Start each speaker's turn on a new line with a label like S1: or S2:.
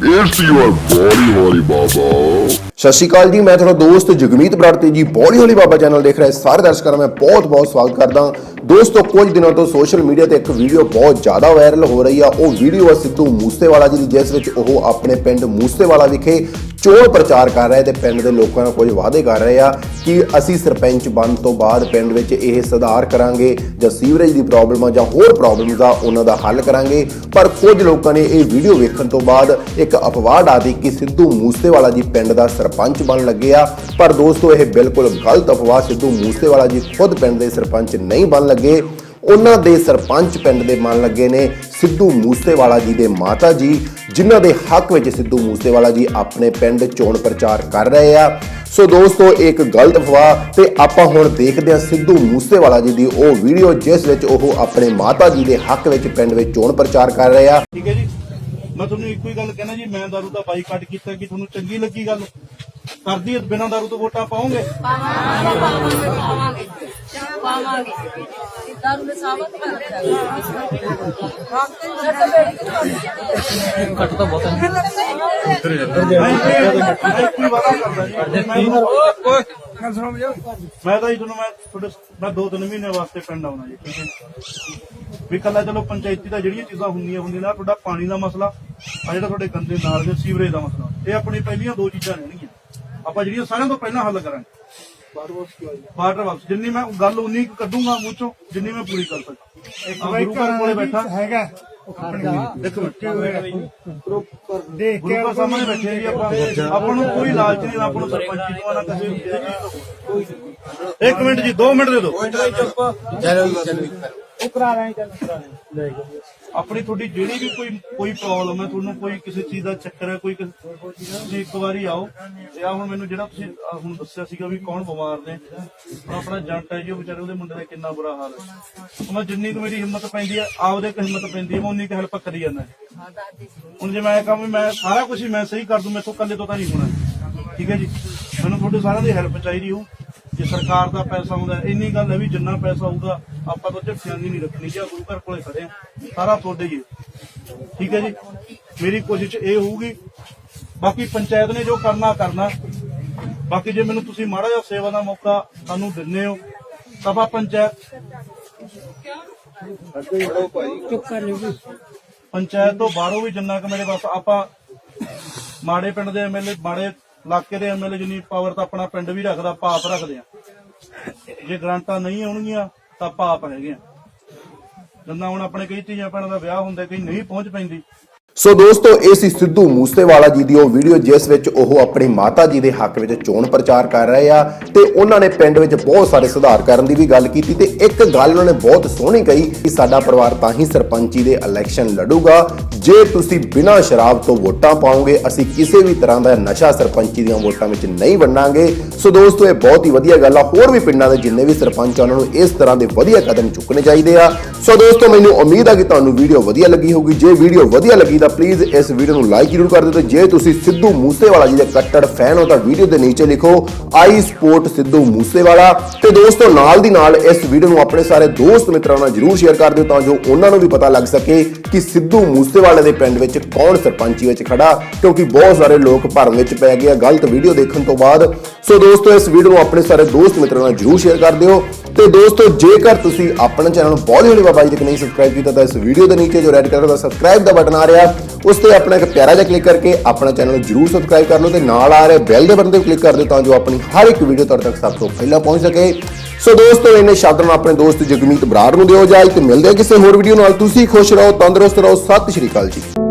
S1: It's your body, holy baba.
S2: ਸਤਿ ਸ਼੍ਰੀ ਅਕਾਲ ਜੀ ਮੈਂ ਤੁਹਾਡਾ ਦੋਸਤ ਜਗਮੀਤ ਬਰਾੜ ਤੇ ਜੀ ਬੋਲੀ ਹੋਲੀ ਬਾਬਾ ਚੈਨਲ ਦੇਖ ਰਹੇ ਸਾਰੇ ਦਰਸ਼ਕਾਂ ਦਾ ਮੈਂ ਬਹੁਤ-ਬਹੁਤ ਸਵਾਗਤ ਕਰਦਾ ਦੋਸਤੋ ਕੁਝ ਦਿਨਾਂ ਤੋਂ ਸੋਸ਼ਲ ਮੀਡੀਆ ਤੇ ਇੱਕ ਵੀਡੀਓ ਬਹੁਤ ਜ਼ਿਆਦਾ ਵਾਇਰਲ ਹੋ ਰਹੀ ਆ ਉਹ ਵੀਡੀਓ ਆ ਸਿੱਧੂ ਮੂਸੇਵਾਲਾ ਜੀ ਦੀ ਜਿਸ ਵਿੱਚ ਉਹ ਆਪਣੇ ਪਿੰਡ ਮੂਸੇਵਾਲਾ ਵਿਖੇ ਚੋਣ ਪ੍ਰਚਾਰ ਕਰ ਰਹੇ ਤੇ ਪਿੰਡ ਦੇ ਲੋਕਾਂ ਨਾਲ ਕੁਝ ਵਾਅਦੇ ਕਰ ਰਹੇ ਆ ਕਿ ਅਸੀਂ ਸਰਪੰਚ ਬਣਨ ਤੋਂ ਬਾਅਦ ਪਿੰਡ ਵਿੱਚ ਇਹ ਸੁਧਾਰ ਕਰਾਂਗੇ ਜਾਂ ਸੀਵਰੇਜ ਦੀ ਪ੍ਰੋਬਲਮ ਆ ਜਾਂ ਹੋਰ ਪ੍ਰੋਬਲਮਸ ਆ, ਉਹਨਾਂ ਦਾ ਹੱਲ ਕਰਾਂਗੇ। ਪਰ ਕੁਝ ਲੋਕਾਂ ਨੇ ਇਹ ਵੀਡੀਓ ਵੇਖਣ ਤੋਂ ਬਾਅਦ ਇੱਕ ਅਪਵਾਹ ਡਾ ਦਿੱਤੀ ਕਿ ਸਿੱਧੂ ਮੂਸੇਵਾਲਾ ਜੀ ਪਿੰਡ ਦਾ ਸਰਪੰਚ ਬਣਨ ਲੱਗੇ ਆ। ਪਰ ਦੋਸਤੋ, ਇਹ ਬਿਲਕੁਲ ਗਲਤ ਅਫਵਾਹ ਸਿੱਧੂ ਮੂਸੇਵਾਲਾ ਜੀ ਖੁਦ ਪਿੰਡ ਦੇ ਸਰਪੰਚ ਨਹੀਂ ਬਣ ਲੱਗੇ। ਉਹਨਾਂ ਦੇ ਸਰਪੰਚ ਪਿੰਡ ਦੇ ਬਣ ਲੱਗੇ ਨੇ ਸਿੱਧੂ ਮੂਸੇਵਾਲਾ ਜੀ ਦੇ ਮਾਤਾ ਜੀ ਜਿਨ੍ਹਾਂ ਦੇ ਹੱਕ ਵਿੱਚ ਸਿੱਧੂ ਮੂਸੇਵਾਲਾ ਜੀ ਆਪਣੇ ਪਿੰਡ ਚੋਣ ਪ੍ਰਚਾਰ ਕਰ ਰਹੇ ਆ। ਸੋ ਦੋਸਤੋ ਇੱਕ ਗਲਤ ਅਫਵਾਹ ਤੇ ਆਪਾਂ ਹੁਣ ਦੇਖਦੇ ਹਾਂ ਸਿੱਧੂ ਮੂਸੇਵਾਲਾ ਜੀ ਦੀ ਉਹ ਵੀਡੀਓ ਜਿਸ ਵਿੱਚ ਉਹ ਆਪਣੇ ਮਾਤਾ ਜੀ ਦੇ ਹੱਕ ਵਿੱਚ ਪਿੰਡ ਵਿੱਚ ਚੋਣ ਪ੍ਰਚਾਰ ਕਰ ਰਹੇ ਆ।
S3: ਠੀਕ ਹੈ ਜੀ। ਮੈਂ ਤੁਹਾਨੂੰ ਇੱਕੋ ਹੀ ਗੱਲ ਕਹਿਣਾ ਜੀ ਮੈਂ ਦਾਰੂ ਦਾ ਬਾਈਕਾਟ ਕੀਤਾ ਕਿ ਤੁਹਾਨੂੰ ਚੰਗੀ ਲੱਗੀ ਗੱਲ? ਕਰਦੀ ਹੈ ਬਿਨਾਂ ਦਾਰੂ ਤੋਂ ਵੋਟਾਂ ਪਾਉਂਗੇ
S4: ਪਾਵਾਂਗੇ। ਪਾਵਾਂਗੇ। ਪਾਵਾਂਗੇ ਦਾਰੂ ਦੇ ਸਾਬਤ ਕਰਦੇ
S3: ਮੈਂ ਤਾਂ ਜੀ ਤੁਹਾਨੂੰ ਮੈਂ ਤੁਹਾਡੇ ਮੈਂ ਦੋ ਤਿੰਨ ਮਹੀਨੇ ਵਾਸਤੇ ਪਿੰਡ ਆਉਣਾ ਜੀ ਠੀਕ ਹੈ ਜੀ। ਵੀ ਕੱਲਾ ਚਲੋ ਪੰਚਾਇਤੀ ਦਾ ਜਿਹੜੀਆਂ ਚੀਜ਼ਾਂ ਹੁੰਦੀਆਂ ਹੁੰਦੀਆਂ ਨਾ ਤੁਹਾਡਾ ਪਾਣੀ ਦਾ ਮਸਲਾ ਆ ਜਿਹੜਾ ਤੁਹਾਡੇ ਗੰਦੇ ਨਾਲ ਦੇ ਸੀਵਰੇਜ ਦਾ ਮਸਲਾ। ਇਹ ਆਪਣੀ ਪਹਿਲੀਆਂ ਦੋ ਚੀਜ਼ਾਂ ਰਹਿਣਗੀਆਂ। ਆਪਾਂ ਜਿਹੜੀਆਂ ਸਾਰਿਆਂ ਤੋਂ ਪਹਿਲਾਂ ਹੱਲ ਕਰਾਂਗੇ। ਵਾਟਰ ਬਾਕਸ ਜਿੰਨੀ ਮੈਂ ਗੱਲ ਉਨੀ ਕੁ ਕੱਢੂੰਗਾ ਮੂੰਹ ਚੋਂ ਜਿੰਨੀ ਮੈਂ ਪੂਰੀ ਕਰ ਸਕਾਂ ਇੱਕ ਗੁਰੂ ਘਰ ਕੋਲੇ ਬੈਠਾ।
S5: ਹੈਗਾ। ਦੇਖ
S3: ਸਾਹਮਣੇ ਬੈਠੇ ਜੀ ਆਪਾਂ। ਆਪਾਂ ਨੂੰ ਕੋਈ ਲਾਲਚ ਨਹੀਂ ਆਪਾਂ ਨੂੰ ਸਰਪੰਚੀ ਤੋਂ ਨਾ ਕਿਸੇ ਇੱਕ ਮਿੰਟ ਜੀ 2 ਮਿੰਟ ਦੇ ਦਿਓ।
S5: ਕਰਾ ਰਹੇ ਚੱਲ ਕਰਾ ਰਹੇ?
S3: ਆਪਣੀ ਤੁਹਾਡੀ ਜਿਹੜੀ ਵੀ ਕੋਈ ਕੋਈ ਪ੍ਰੋਬਲਮ ਹੈ, ਤੁਹਾਨੂੰ ਕੋਈ ਕਿਸੇ ਚੀਜ਼ ਦਾ ਚੱਕਰ ਹੈ, ਕੋਈ ਕਿਸੇ- ਤੁਸੀਂ ਇੱਕ ਵਾਰੀ ਆਓ। ਤੇ ਆ ਹੁਣ ਮੈਨੂੰ ਜਿਹੜਾ ਤੁਸੀਂ ਆਹ ਹੁਣ ਦੱਸਿਆ ਸੀਗਾ ਵੀ ਕੌਣ ਬਿਮਾਰ ਨੇ। ਹੁਣ ਆਪਣਾ ਜੰਟ ਹੈ ਜੀ, ਉਹ ਵਿਚਾਰੇ ਉਹਦੇ ਮੁੰਡੇ ਦਾ ਕਿੰਨਾ ਬੁਰਾ ਹਾਲ ਹੈ। ਮੈਂ ਜਿੰਨੀ ਕੁ ਮੇਰੀ ਹਿੰਮਤ ਪੈਂਦੀ ਹੈ ਆਪਦੇ ਕੁ ਹਿੰਮਤ ਪੈਂਦੀ ਹੈ ਮੈਂ ਉਨੀ ਕੁ ਹੈਲਪ ਕਰੀ ਜਾਂਦਾ। ਹੁਣ ਜੇ ਮੈਂ ਕਹਾਂ ਵੀ ਮੈਂ ਸਾਰਾ ਕੁਝ ਹੀ ਮੈਂ ਸਹੀ ਕਰ ਦੂੰ, ਮੈਥੋਂ ਇਕੱਲੇ ਤੋਂ ਤਾਂ ਨਹੀਂ ਹੋਣਾ। ਠੀਕ ਹੈ ਜੀ? ਮੈਨੂੰ ਤੁਹਾਡੇ ਸਾਰਿਆਂ ਦੀ ਹੈਲਪ ਚਾਹੀਦੀ ਹੋ ਜੇ ਸਰਕਾਰ ਦਾ ਪੈਸਾ ਆਉਂਦਾ, ਇੰਨੀ ਗੱਲ ਹੈ ਵੀ ਜਿੰਨਾ ਪੈਸਾ ਆਊਗਾ, ਆਪਾਂ ਤਾਂ ਝੱਟਿਆਂਗੀ ਨਹੀਂ ਰੱਖਣੀ, ਜੀ ਗੁਰੂ ਘਰ ਕੋਲੇ ਖੜੇ ਆ, ਸਾਰਾ ਤੁਹਾਡੇ ਹੀ ਹੈ। ਠੀਕ ਹੈ ਜੀ? ਮੇਰੀ ਕੋਸ਼ਿਸ਼ ਇਹ ਹੋਊਗੀ, ਬਾਕੀ ਪੰਚਾਇਤ ਨੇ ਜੋ ਕਰਨਾ ਕਰਨਾ। ਬਾਕੀ ਜੇ ਮੈਨੂੰ ਤੁਸੀਂ ਮਾੜਾ ਜਿਹਾ ਸੇਵਾ ਦਾ ਮੌਕਾ ਸਾਨੂੰ ਦਿੰਦੇ ਹੋ ਤਾਂ ਆਪਾਂ ਪੰਚਾਇਤ। ਪੰਚਾਇਤ ਤੋਂ ਬਾਹਰੋਂ ਵੀ ਜਿੰਨਾ ਕਿ ਮੇਰੇ ਬਸ ਆਪਾਂ ਮਾੜੇ ਪਿੰਡ ਦੇ ਐਮਐਲਏ ਮਾੜੇ ਇਲਾਕੇ ਦੇ ਐਮਐਲਏ ਜਿੰਨੀ ਪਾਵਰ ਤਾਂ ਆਪਣਾ ਪਿੰਡ ਵੀ ਰੱਖਦਾ, ਪਾਪ ਰੱਖਦੇ ਆ। ਜੇ ਗ੍ਰਾਂਟਾਂ ਨਹੀਂ ਆਉਣਗੀਆਂ, ਤਾਂ ਪਾਪ ਹੈਗੇ ਆ। ਜਿੰਨਾ ਹੁਣ ਆਪਣੇ ਕਈ ਧੀਆਂ ਭੈਣਾਂ ਦਾ ਵਿਆਹ ਹੁੰਦਾ, ਕਈ ਨਹੀਂ ਪਹੁੰਚ ਪੈਂਦੀ
S2: ਸੋ ਦੋਸਤੋ, ਇਹ ਸੀ ਸਿੱਧੂ ਮੂਸੇਵਾਲਾ ਜੀ ਦੀ ਉਹ ਵੀਡੀਓ ਜਿਸ ਵਿੱਚ ਉਹ ਆਪਣੀ ਮਾਤਾ ਜੀ ਦੇ ਹੱਕ ਵਿੱਚ ਚੋਣ ਪ੍ਰਚਾਰ ਕਰ ਰਹੇ ਆ ਤੇ ਉਹਨਾਂ ਨੇ ਪਿੰਡ ਵਿੱਚ ਬਹੁਤ ਸਾਰੇ ਸੁਧਾਰ ਕਰਨ ਦੀ ਵੀ ਗੱਲ ਕੀਤੀ ਤੇ ਇੱਕ ਗੱਲ ਉਹਨਾਂ ਨੇ ਬਹੁਤ ਸੋਹਣੀ ਕਹੀ ਕਿ ਸਾਡਾ ਪਰਿਵਾਰ ਤਾਂ ਹੀ ਸਰਪੰਚੀ ਦੇ ਇਲੈਕਸ਼ਨ ਲੜੂਗਾ। ਜੇ ਤੁਸੀਂ ਬਿਨਾਂ ਸ਼ਰਾਬ ਤੋਂ ਵੋਟਾਂ ਪਾਓਗੇ, ਅਸੀਂ ਕਿਸੇ ਵੀ ਤਰ੍ਹਾਂ ਦਾ ਨਸ਼ਾ ਸਰਪੰਚੀ ਦੀਆਂ ਵੋਟਾਂ ਵਿੱਚ ਨਹੀਂ ਵੰਡਾਂਗੇ। ਸੋ ਦੋਸਤੋ, ਇਹ ਬਹੁਤ ਹੀ ਵਧੀਆ ਗੱਲ ਆ। ਹੋਰ ਵੀ ਪਿੰਡਾਂ ਦੇ ਜਿੰਨੇ ਵੀ ਸਰਪੰਚ ਆ, ਉਹਨਾਂ ਨੂੰ ਇਸ ਤਰ੍ਹਾਂ ਦੇ ਵਧੀਆ ਕਦਮ ਚੁੱਕਣੇ ਚਾਹੀਦੇ ਆ। ਸੋ ਦੋਸਤੋ, ਮੈਨੂੰ ਉਮੀਦ ਆ ਕਿ ਤੁਹਾਨੂੰ ਵੀਡੀਓ ਵਧੀਆ ਲੱਗੀ ਹੋਊਗੀ। ਜੇ ਵੀਡੀਓ ਵਧੀਆ ਲੱਗੀ ਤਾਂ ਪਲੀਜ਼ ਇਸ ਵੀਡੀਓ ਨੂੰ ਲਾਈਕ ਜ਼ਰੂਰ ਕਰ ਦਿਓ ਤੇ ਜੇ ਤੁਸੀਂ ਸਿੱਧੂ ਮੂਸੇਵਾਲਾ ਜੀ ਦੇ ਕੱਟੜ ਫੈਨ ਹੋ ਤਾਂ ਵੀਡੀਓ ਦੇ ਨੀਚੇ ਲਿਖੋ ਆਈ ਸਪੋਰਟ ਸਿੱਧੂ ਮੂਸੇਵਾਲਾ। ਤੇ ਦੋਸਤੋ, ਨਾਲ ਦੀ ਨਾਲ ਇਸ ਵੀਡੀਓ ਨੂੰ ਆਪਣੇ ਸਾਰੇ ਦੋਸਤ ਮਿੱਤਰਾਂ ਨਾਲ ਜਰੂਰ ਸ਼ੇਅਰ ਕਰ ਦਿਓ ਤਾਂ ਜੋ ਉਹਨਾਂ ਨੂੰ ਵੀ ਪਤਾ ਲੱਗ ਸਕੇ ਕਿ ਸਿੱਧੂ ਮੂਸੇਵਾਲੇ ਦੇ ਪਿੰਡ ਵਿੱਚ ਕੌਣ ਸਰਪੰਚੀ ਵਿੱਚ ਖੜਾ, ਕਿਉਂਕਿ ਬਹੁਤ ਸਾਰੇ ਲੋਕ ਭਰਮ ਵਿੱਚ ਪੈ ਗਏ ਆ ਗਲਤ ਵੀਡੀਓ ਦੇਖਣ ਤੋਂ ਬਾਅਦ। ਸੋ ਦੋਸਤੋ, ਇਸ ਵੀਡੀਓ ਨੂੰ ਆਪਣੇ ਸਾਰੇ ਦੋਸਤ ਮਿੱਤਰਾਂ ਨਾਲ ਜਰੂਰ ਸ਼ੇਅਰ ਕਰ ਦਿਓ। ਤੇ ਦੋਸਤੋ, ਜੇਕਰ ਤੁਸੀਂ ਆਪਣਾ ਚੈਨਲ ਬਹੁਤ ਬਾਲੀਵੁੱਡ ਬਾਬਾ ਜੀ ਤੱਕ ਨਹੀਂ ਸਬਸਕ੍ਰਾਈਬ ਕੀਤਾ, ਤਾਂ ਇਸ ਵੀਡੀਓ ਦੇ ਨੀਚੇ ਜੋ ਰੈੱਡ ਕਲਰ ਦਾ ਸਬਸਕ੍ਰਾਈਬ ਦਾ ਬਟਨ ਆ ਰਿਹਾ, ਉਸ ਤੇ ਆਪਣਾ ਇੱਕ ਪਿਆਰਾ ਜਿਹਾ ਕਲਿੱਕ ਕਰਕੇ ਆਪਣਾ ਚੈਨਲ ਨੂੰ ਜਰੂਰ ਸਬਸਕ੍ਰਾਈਬ ਕਰ ਲਓ ਤੇ ਨਾਲ ਆ ਰਹੇ ਬੈਲ ਦੇ ਬਟਨ ਤੇ ਕਲਿੱਕ ਕਰ ਦਿਓ ਤਾਂ ਜੋ ਆਪਣੀ ਹਰ ਇੱਕ ਵੀਡੀਓ ਤੁਹਾਡੇ ਤੱਕ ਸਭ ਤੋਂ ਪਹਿਲਾਂ ਪਹੁੰਚ ਸਕੇ। ਸੋ ਦੋਸਤੋ ਇਹਨੇ ਸ਼ਬਦ ਨੂੰ ਆਪਣੇ ਦੋਸਤ ਜਗਮੀਤ ਬਰਾੜ ਨੂੰ ਦਿਓ ਇਜਾਜ਼ਤ ਮਿਲਦੇ ਹਾਂ ਕਿਸੇ ਹੋਰ ਵੀਡੀਓ ਨਾਲ। ਤੁਸੀਂ ਖੁਸ਼ ਰਹੋ, ਤੰਦਰੁਸਤ ਰਹੋ। ਸਤਿ ਸ਼੍ਰੀ ਅਕਾਲ ਜੀ।